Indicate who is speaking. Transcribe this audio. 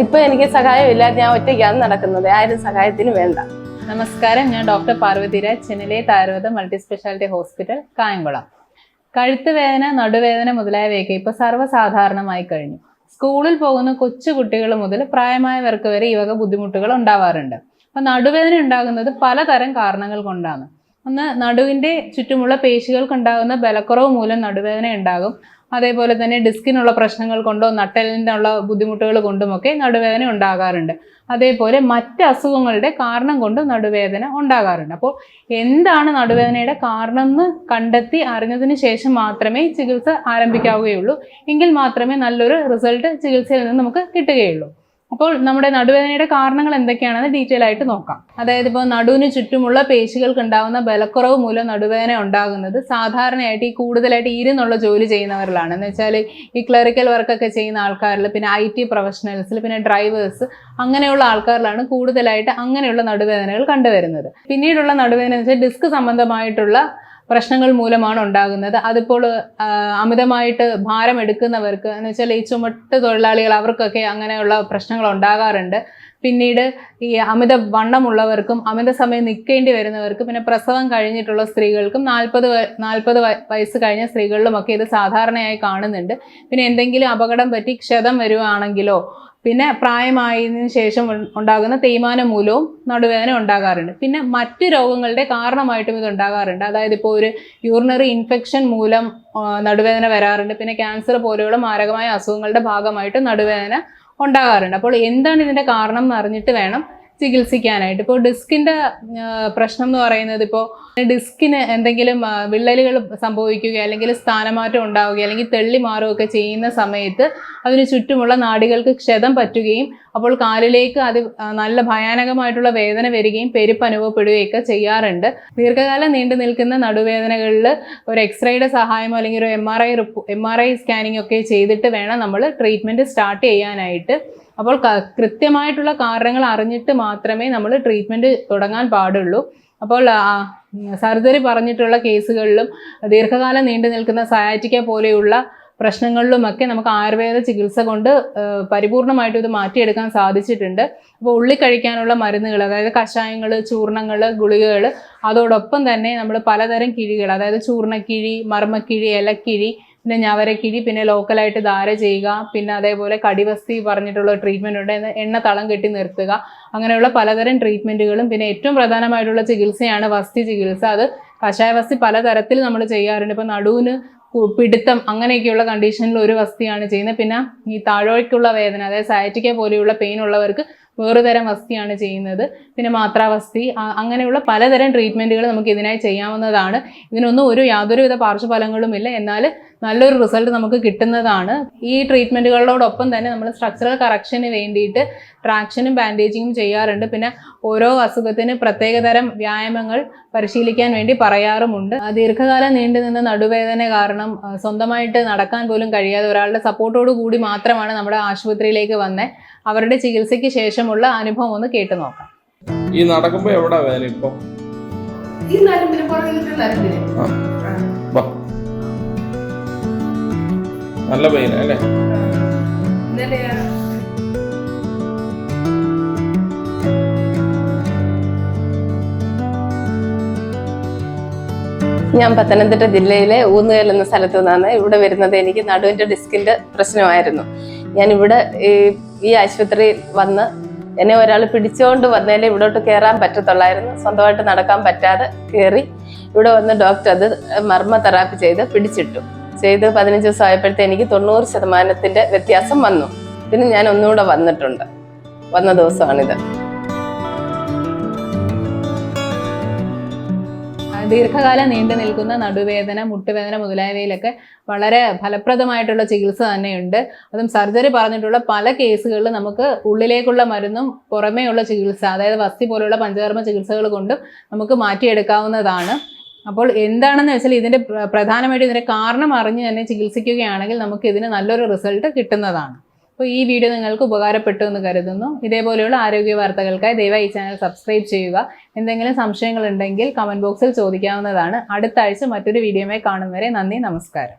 Speaker 1: ഇപ്പൊ എനിക്ക് സഹായമില്ല. ഞാൻ ഒറ്റയ്ക്കാണ് നടക്കുന്നത്. ആരും സഹായത്തിന് വേണ്ട.
Speaker 2: നമസ്കാരം. ഞാൻ ഡോക്ടർ പാർവതിരാജ് ചെന്നൈ താരവത മൾട്ടി സ്പെഷ്യാലിറ്റി ഹോസ്പിറ്റൽ കായംകുളം. കഴുത്ത് വേദന നടുവേദന മുതലായവയൊക്കെ ഇപ്പൊ സർവസാധാരണമായി കഴിഞ്ഞു. സ്കൂളിൽ പോകുന്ന കൊച്ചു കുട്ടികൾ മുതൽ പ്രായമായവർക്ക് വരെ ഈ വക ബുദ്ധിമുട്ടുകൾ ഉണ്ടാവാറുണ്ട്. അപ്പൊ നടുവേദന ഉണ്ടാകുന്നത് പലതരം കാരണങ്ങൾ കൊണ്ടാണ്. ഒന്ന് നടുവിന്റെ ചുറ്റുമുള്ള പേശികൾക്ക് ഉണ്ടാകുന്ന ബലക്കുറവ് മൂലം നടുവേദന ഉണ്ടാകും. അതേപോലെ തന്നെ ഡിസ്കിനുള്ള പ്രശ്നങ്ങൾ കൊണ്ടോ നട്ടലിനുള്ള ബുദ്ധിമുട്ടുകൾ കൊണ്ടുമൊക്കെ നടുവേദന ഉണ്ടാകാറുണ്ട്. അതേപോലെ മറ്റ് അസുഖങ്ങളുടെ കാരണം കൊണ്ട് നടുവേദന ഉണ്ടാകാറുണ്ട്. അപ്പോൾ എന്താണ് നടുവേദനയുടെ കാരണം എന്ന് കണ്ടെത്തി അറിഞ്ഞതിന് ശേഷം മാത്രമേ ചികിത്സ ആരംഭിക്കാവുകയുള്ളൂ. എങ്കിൽ മാത്രമേ നല്ലൊരു റിസൾട്ട് ചികിത്സയിൽ നിന്ന് നമുക്ക് കിട്ടുകയുള്ളൂ. അപ്പോൾ നമ്മുടെ നടുവേദനയുടെ കാരണങ്ങൾ എന്തൊക്കെയാണെന്ന് ഡീറ്റെയിൽ ആയിട്ട് നോക്കാം. അതായത് ഇപ്പോൾ നടുവിന് ചുറ്റുമുള്ള പേശികൾക്ക് ഉണ്ടാകുന്ന ബലക്കുറവ് മൂലം നടുവേദന ഉണ്ടാകുന്നത് സാധാരണയായിട്ട് ഈ കൂടുതലായിട്ട് ഇരുന്നുള്ള ജോലി ചെയ്യുന്നവരിലാണ്. എന്ന് വെച്ചാൽ ഈ ക്ലറിക്കൽ വർക്കൊക്കെ ചെയ്യുന്ന ആൾക്കാരിൽ പിന്നെ ഐ ടി പ്രൊഫഷണൽസിൽ പിന്നെ ഡ്രൈവേഴ്സ് അങ്ങനെയുള്ള ആൾക്കാരിലാണ് കൂടുതലായിട്ട് അങ്ങനെയുള്ള നടുവേദനകൾ കണ്ടുവരുന്നത്. പിന്നീടുള്ള നടുവേദന എന്ന് വെച്ചാൽ ഡിസ്ക് സംബന്ധമായിട്ടുള്ള പ്രശ്നങ്ങൾ മൂലമാണ് ഉണ്ടാകുന്നത്. അതിപ്പോൾ അമിതമായിട്ട് ഭാരം എടുക്കുന്നവർക്ക് എന്ന് വെച്ചാൽ ഈ ചുമട്ട് തൊഴിലാളികൾ അവർക്കൊക്കെ അങ്ങനെയുള്ള പ്രശ്നങ്ങൾ ഉണ്ടാകാറുണ്ട്. പിന്നീട് ഈ അമിത വണ്ണമുള്ളവർക്കും അമിത സമയം നിൽക്കേണ്ടി വരുന്നവർക്കും പിന്നെ പ്രസവം കഴിഞ്ഞിട്ടുള്ള സ്ത്രീകൾക്കും നാൽപ്പത് നാൽപ്പത് വയസ്സ് കഴിഞ്ഞ സ്ത്രീകളിലുമൊക്കെ ഇത് സാധാരണയായി കാണുന്നുണ്ട്. പിന്നെ എന്തെങ്കിലും അപകടം പറ്റി ക്ഷതം വരുവാണെങ്കിലോ പിന്നെ പ്രായമായതിനു ശേഷം ഉണ്ടാകുന്ന തേയ്മാനം മൂലവും നടുവേദന ഉണ്ടാകാറുണ്ട്. പിന്നെ മറ്റ് രോഗങ്ങളുടെ കാരണമായിട്ടും ഇത് ഉണ്ടാകാറുണ്ട്. അതായത് ഇപ്പോൾ ഒരു യൂറിനറി ഇൻഫെക്ഷൻ മൂലം നടുവേദന വരാറുണ്ട്. പിന്നെ ക്യാൻസർ പോലെയുള്ള മാരകമായ അസുഖങ്ങളുടെ ഭാഗമായിട്ട് നടുവേദന ഉണ്ടാകാറുണ്ട്. അപ്പോൾ എന്താണ് ഇതിന്റെ കാരണം എന്ന് അറിഞ്ഞിട്ട് വേണം ചികിത്സിക്കാനായിട്ട്. ഇപ്പോൾ ഡിസ്കിന്റെ പ്രശ്നം എന്ന് പറയുന്നത് ഇപ്പോൾ ഡിസ്കിന് എന്തെങ്കിലും വിള്ളലുകൾ സംഭവിക്കുകയോ അല്ലെങ്കിൽ സ്ഥാനമാറ്റം ഉണ്ടാവുകയോ അല്ലെങ്കിൽ തെള്ളി മാറുകയൊക്കെ ചെയ്യുന്ന സമയത്ത് അതിന് ചുറ്റുമുള്ള നാടികൾക്ക് ക്ഷതം പറ്റുകയും അപ്പോൾ കാലിലേക്ക് അത് നല്ല ഭയാനകമായിട്ടുള്ള വേദന വരികയും പെരുപ്പ് അനുഭവപ്പെടുകയൊക്കെ ചെയ്യാറുണ്ട്. ദീർഘകാലം നീണ്ടു നിൽക്കുന്ന നടുവേദനകളിൽ ഒരു എക്സ്റേയുടെ സഹായമോ അല്ലെങ്കിൽ ഒരു M R I M R I scanning ഒക്കെ ചെയ്തിട്ട് വേണം നമ്മൾ ട്രീറ്റ്മെന്റ് സ്റ്റാർട്ട് ചെയ്യാനായിട്ട്. അപ്പോൾ കൃത്യമായിട്ടുള്ള കാരണങ്ങൾ അറിഞ്ഞിട്ട് മാത്രമേ നമ്മൾ ട്രീറ്റ്മെന്റ് തുടങ്ങാൻ പാടുള്ളൂ. അപ്പോൾ സർജറി പറഞ്ഞിട്ടുള്ള കേസുകളിലും ദീർഘകാലം നീണ്ടു നിൽക്കുന്ന സയാറ്റിക്ക പോലെയുള്ള പ്രശ്നങ്ങളിലുമൊക്കെ നമുക്ക് ആയുർവേദ ചികിത്സ കൊണ്ട് പരിപൂർണമായിട്ടും ഇത് മാറ്റിയെടുക്കാൻ സാധിച്ചിട്ടുണ്ട്. അപ്പോൾ ഉള്ളി കഴിക്കാനുള്ള മരുന്നുകൾ അതായത് കഷായങ്ങൾ ചൂർണങ്ങൾ ഗുളികകൾ അതോടൊപ്പം തന്നെ നമ്മൾ പലതരം കിഴികൾ അതായത് ചൂർണക്കിഴി മർമ്മക്കിഴി ഇലക്കിഴി പിന്നെ ഞവരക്കിഴി പിന്നെ ലോക്കലായിട്ട് ധാര ചെയ്യുക പിന്നെ അതേപോലെ കടിവസ്തി പറഞ്ഞിട്ടുള്ള ട്രീറ്റ്മെന്റ് ഉണ്ട്. എണ്ണ തളം കെട്ടി നിർത്തുക. അങ്ങനെയുള്ള പലതരം ട്രീറ്റ്മെന്റുകളും പിന്നെ ഏറ്റവും പ്രധാനമായിട്ടുള്ള ചികിത്സയാണ് വസ്തി ചികിത്സ. അത് കഷായ വസ്തി പലതരത്തിൽ നമ്മൾ ചെയ്യാറുണ്ട്. ഇപ്പോൾ നടുവിന് പിടുത്തം അങ്ങനെയൊക്കെയുള്ള കണ്ടീഷനിൽ ഒരു വസ്തിയാണ് ചെയ്യുന്നത്. പിന്നെ ഈ താഴോയ്ക്കുള്ള വേദന അതായത് സയറ്റിക്ക പോലെയുള്ള പെയിൻ ഉള്ളവർക്ക് വേറെ തരം വസ്തിയാണ് ചെയ്യുന്നത്. പിന്നെ മാത്രാവസ്തി അങ്ങനെയുള്ള പലതരം ട്രീറ്റ്മെന്റുകൾ നമുക്ക് ഇതിനായി ചെയ്യാവുന്നതാണ്. ഇതിനൊന്നും ഒരു യാതൊരുവിധ പാർശ്വഫലങ്ങളുമില്ല. എന്നാൽ നല്ലൊരു റിസൾട്ട് നമുക്ക് കിട്ടുന്നതാണ്. ഈ ട്രീറ്റ്മെന്റുകളോടൊപ്പം തന്നെ നമ്മൾ സ്ട്രക്ചറൽ കറക്ഷന് വേണ്ടിയിട്ട് ട്രാക്ഷനും ബാൻഡേജിങ്ങും ചെയ്യാറുണ്ട്. പിന്നെ ഓരോ അസുഖത്തിന് പ്രത്യേകതരം വ്യായാമങ്ങൾ പരിശീലിക്കാൻ വേണ്ടി പറയാറുമുണ്ട്. ദീർഘകാലം നീണ്ടു നിന്ന നടുവേദന കാരണം സ്വന്തമായിട്ട് നടക്കാൻ പോലും കഴിയാതെ ഒരാളുടെ സപ്പോർട്ടോടു കൂടി മാത്രമാണ് നമ്മുടെ ആശുപത്രിയിലേക്ക് വന്നത് അവരുടെ ചികിത്സയ്ക്ക് ശേഷമുള്ള അനുഭവം ഒന്ന് കേട്ടു നോക്കാം.
Speaker 3: ഈ നടക്കുമ്പോ എവിടെ വേദന ഇപ്പൊ?
Speaker 1: ഈ നരമ്പിന് പുറകിലത്തെ നരമ്പിന്
Speaker 3: ആ. വാ. നല്ല പെയിൻ അല്ലേ?
Speaker 1: ഞാൻ പത്തനംതിട്ട ജില്ലയിലെ ഊന്നുകൽ എന്ന സ്ഥലത്തു നിന്നാണ് ഇവിടെ വരുന്നത്. എനിക്ക് നടുവിന്റെ ഡിസ്കിന്റെ പ്രശ്നമായിരുന്നു. ഞാൻ ഇവിടെ ഈ ഈ ആശുപത്രിയിൽ വന്ന് എന്നെ ഒരാൾ പിടിച്ചുകൊണ്ട് വന്നേലേ ഇവിടോട്ട് കയറാൻ പറ്റത്തുള്ളായിരുന്നു. സ്വന്തമായിട്ട് നടക്കാൻ പറ്റാതെ കയറി ഇവിടെ വന്ന് ഡോക്ടർ അത് മർമ്മ തെറാപ്പി ചെയ്ത് പിടിച്ചിട്ടു. ചെയ്ത് പതിനഞ്ച് ദിവസം ആയപ്പോഴത്തെ എനിക്ക് തൊണ്ണൂറ് ശതമാനത്തിന്റെ വ്യത്യാസം വന്നു. പിന്നെ ഞാൻ ഒന്നുകൂടെ വന്നിട്ടുണ്ട്. വന്ന ദിവസമാണിത്.
Speaker 2: ദീർഘകാലം നീണ്ടു നിൽക്കുന്ന നടുവേദന മുട്ടുവേദന മുതലായവയിലൊക്കെ വളരെ ഫലപ്രദമായിട്ടുള്ള ചികിത്സ തന്നെയുണ്ട്. അതും സർജറി പറഞ്ഞിട്ടുള്ള പല കേസുകളിൽ നമുക്ക് ഉള്ളിലേക്കുള്ള മരുന്നും പുറമേയുള്ള ചികിത്സ അതായത് വസ്തി പോലെയുള്ള പഞ്ചകർമ്മ ചികിത്സകൾ കൊണ്ടും നമുക്ക് മാറ്റിയെടുക്കാവുന്നതാണ്. അപ്പോൾ എന്താണെന്ന് വെച്ചാൽ ഇതിന്റെ പ്രധാനമായിട്ട് ഇതിന്റെ കാരണം അറിഞ്ഞ് തന്നെ ചികിത്സിക്കുകയാണെങ്കിൽ നമുക്ക് ഇതിന് നല്ലൊരു റിസൾട്ട് കിട്ടുന്നതാണ്. അപ്പോൾ ഈ വീഡിയോ നിങ്ങൾക്ക് ഉപകാരപ്പെട്ടു എന്ന് കരുതുന്നു. ഇതേപോലെയുള്ള ആരോഗ്യ വാർത്തകൾക്കായി ദയവായി ഈ ചാനൽ സബ്സ്ക്രൈബ് ചെയ്യുക. എന്തെങ്കിലും സംശയങ്ങളുണ്ടെങ്കിൽ കമന്റ് ബോക്സിൽ ചോദിക്കാവുന്നതാണ്. അടുത്ത ആഴ്ച മറ്റൊരു വീഡിയോയുമായി കാണും വരെ നന്ദി നമസ്കാരം.